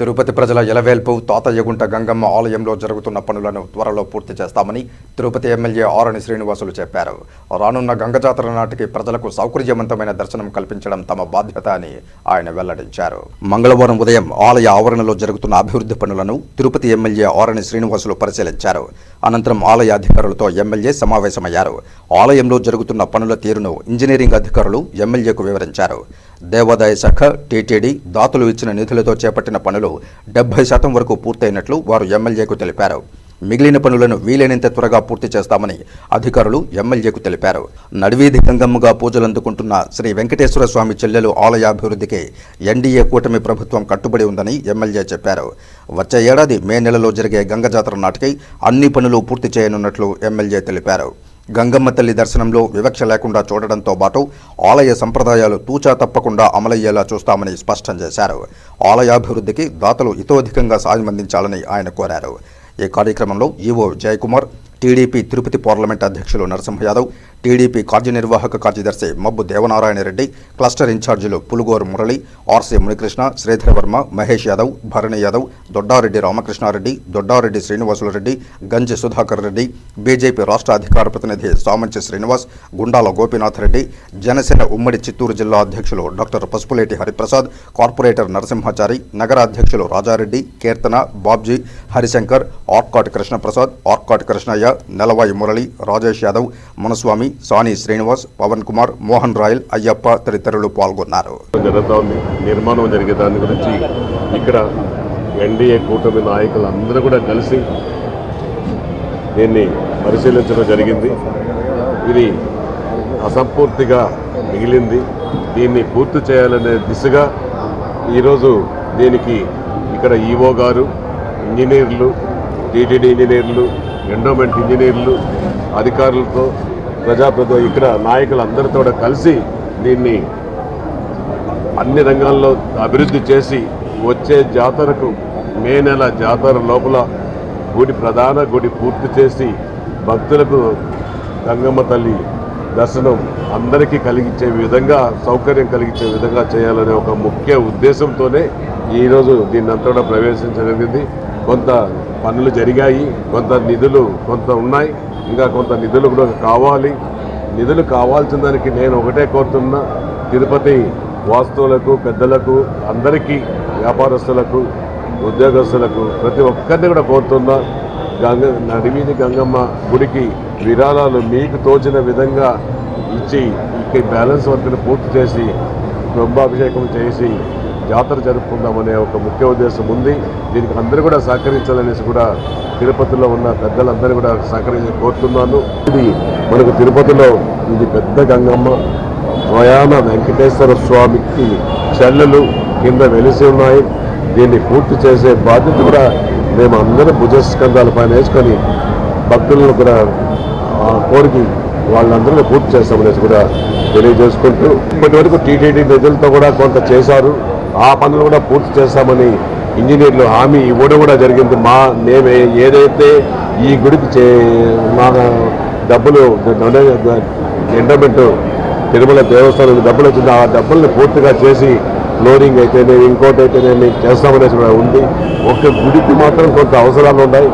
తిరుపతి ప్రజల ఎలవేల్పు తాతయ్యగుంట గంగమ్మ ఆలయంలో జరుగుతున్న పనులను త్వరలో పూర్తి చేస్తామని తిరుపతి ఎమ్మెల్యే ఆరణి శ్రీనివాసులు చెప్పారు. రానున్న గంగజాతర నాటికి ప్రజలకు సౌకర్యవంతమైన దర్శనం కల్పించడం తమ బాధ్యత అని ఆయన వెల్లడించారు. మంగళవారం ఉదయం ఆలయ ఆవరణలో జరుగుతున్న అభివృద్ధి పనులను తిరుపతి ఎమ్మెల్యే ఆరణి శ్రీనివాసులు పరిశీలించారు. అనంతరం ఆలయ అధికారులతో ఎమ్మెల్యే సమావేశమయ్యారు. ఆలయంలో జరుగుతున్న పనుల తీరును ఇంజనీరింగ్ అధికారులు ఎమ్మెల్యేకు వివరించారు. దేవాదాయ శాఖ టీటీడీ దాతలు ఇచ్చిన నిధులతో చేపట్టిన పనులు డెబ్బై శాతం వరకు పూర్తయినట్లు వారు ఎమ్మెల్యేకు తెలిపారు. మిగిలిన పనులను వీలైనంత త్వరగా పూర్తి చేస్తామని అధికారులు ఎమ్మెల్యేకు తెలిపారు. నడివీధి గంగమ్మగా పూజలందుకుంటున్న శ్రీ వెంకటేశ్వర స్వామి చెల్లెలు ఆలయాభివృద్ధికి ఎన్డీఏ కూటమి ప్రభుత్వం కట్టుబడి ఉందని ఎమ్మెల్యే చెప్పారు. వచ్చే ఏడాది మే నెలలో జరిగే గంగ జాతర నాటికి అన్ని పనులు పూర్తి చేయనున్నట్లు ఎమ్మెల్యే తెలిపారు. గంగమ్మ తల్లి దర్శనంలో వివక్ష లేకుండా చూడడంతో పాటు ఆలయ సంప్రదాయాలు తూచా తప్పకుండా అమలయ్యేలా చూస్తామని స్పష్టం చేశారు. ఆలయాభివృద్ధికి దాతలు ఇతోధికంగా సాయం అందించాలని ఆయన కోరారు. ఈ కార్యక్రమంలో EO Jayakumar TDP Tirupati parliament అధ్యక్షులు నరసింహ యాదవ్ టీడీపీ కార్యనిర్వాహక కార్యదర్శి మబ్బు దేవనారాయణ రెడ్డి క్లస్టర్ ఇన్ఛార్జీలు పులుగోరు మురళి ఆర్సీ మునికృష్ణ శ్రీధర్ వర్మ మహేష్ యాదవ్ భరణి యాదవ్ దొడ్డారెడ్డి రామకృష్ణారెడ్డి దొడ్డారెడ్డి శ్రీనివాసులరెడ్డి గంజి సుధాకర్ రెడ్డి బీజేపీ రాష్ట్ర అధికార ప్రతినిధి సామంచి శ్రీనివాస్ గుండాల గోపీనాథ్ రెడ్డి జనసేన ఉమ్మడి చిత్తూరు జిల్లా అధ్యక్షులు డాక్టర్ పసుపులేటి హరిప్రసాద్ కార్పొరేటర్ నరసింహాచారి నగర అధ్యక్షులు రాజారెడ్డి కీర్తన బాబ్జీ హరిశంకర్ ఆర్కాట్ కృష్ణప్రసాద్ ఆర్కాట్ కృష్ణయ్య నెలవాయి మురళి రాజేష్ యాదవ్ మునస్వామి సాని శ్రీనివాస్ పవన్ కుమార్ మోహన్ రాయల్ అయ్యప్ప తదితరులు పాల్గొన్నారు. నిర్మాణం జరిగే దాని గురించి ఇక్కడ ఎన్డీఏ కూటమి నాయకులు అందరూ కూడా కలిసి దీన్ని పరిశీలించడం జరిగింది. ఇది అసంపూర్తిగా మిగిలింది. దీన్ని పూర్తి చేయాలనే దిశగా ఈరోజు దీనికి ఇక్కడ ఈఓ గారు ఇంజనీర్లు టీటీడీ ఇంజనీర్లు ఎండోమెంట్ ఇంజనీర్లు అధికారులతో ప్రజాప్రతినిధులు ఇక్కడ నాయకులందరితో కూడా కలిసి దీన్ని అన్ని రంగాల్లో అభివృద్ధి చేసి వచ్చే జాతరకు మే నెల జాతర లోపల గుడి ప్రధాన గుడి పూర్తి చేసి భక్తులకు గంగమ్మ తల్లి దర్శనం అందరికీ కలిగించే విధంగా సౌకర్యం కలిగించే విధంగా చేయాలనే ఒక ముఖ్య ఉద్దేశంతోనే ఈరోజు దీన్ని అంతా కూడా ప్రవేశించగలిగింది కొంత పనులు జరిగాయి కొంత నిధులు కొంత ఉన్నాయి. ఇంకా కొంత నిధులు కూడా కావాలి. నిధులు కావాల్సిన దానికి నేను ఒకటే కోరుతున్నా. తిరుపతి వాస్తువులకు పెద్దలకు అందరికీ వ్యాపారస్తులకు ఉద్యోగస్తులకు ప్రతి ఒక్కరిని కూడా కోరుతున్నా. గంగ నడివీధి గంగమ్మ గుడికి విరాళాలు మీకు తోచిన విధంగా ఇచ్చి ఇక బ్యాలెన్స్ వర్క్ని పూర్తి చేసి కుంభాభిషేకం చేసి జాతర జరుపుకుందామనే ఒక ముఖ్య ఉద్దేశం ఉంది. దీనికి అందరూ కూడా సహకరించాలనేసి కూడా తిరుపతిలో ఉన్న పెద్దలందరూ కూడా సహకరించి కోరుతున్నాను. ఇది మనకు తిరుపతిలో ఇది పెద్ద గంగమ్మ ప్రయాణ వెంకటేశ్వర స్వామికి చెల్లెలు కింద వెలిసి ఉన్నాయి. దీన్ని పూర్తి చేసే బాధ్యత కూడా మేము అందరం భుజస్కంధాల పైన వేసుకొని భక్తులను కూడా కోరికి వాళ్ళందరూ పూర్తి చేస్తామనేసి కూడా తెలియజేసుకుంటూ ఇప్పటి వరకు టీటీడీ నిధులతో కూడా కొంత చేశారు. ఆ పనులు కూడా పూర్తి చేస్తామని ఇంజనీర్లు హామీ ఇవ్వడం కూడా జరిగింది. మా మేము ఏదైతే ఈ గుడికి చే మా డబ్బులు ఎండోమెంట్ తిరుమల దేవస్థానం డబ్బులు వచ్చింది ఆ డబ్బుల్ని పూర్తిగా చేసి ఫ్లోరింగ్ అయితేనే ఇంకోటి అయితేనేమి చేస్తామనేసి ఉంది. ఒక గుడికి మాత్రం కొంత అవసరాలు ఉన్నాయి.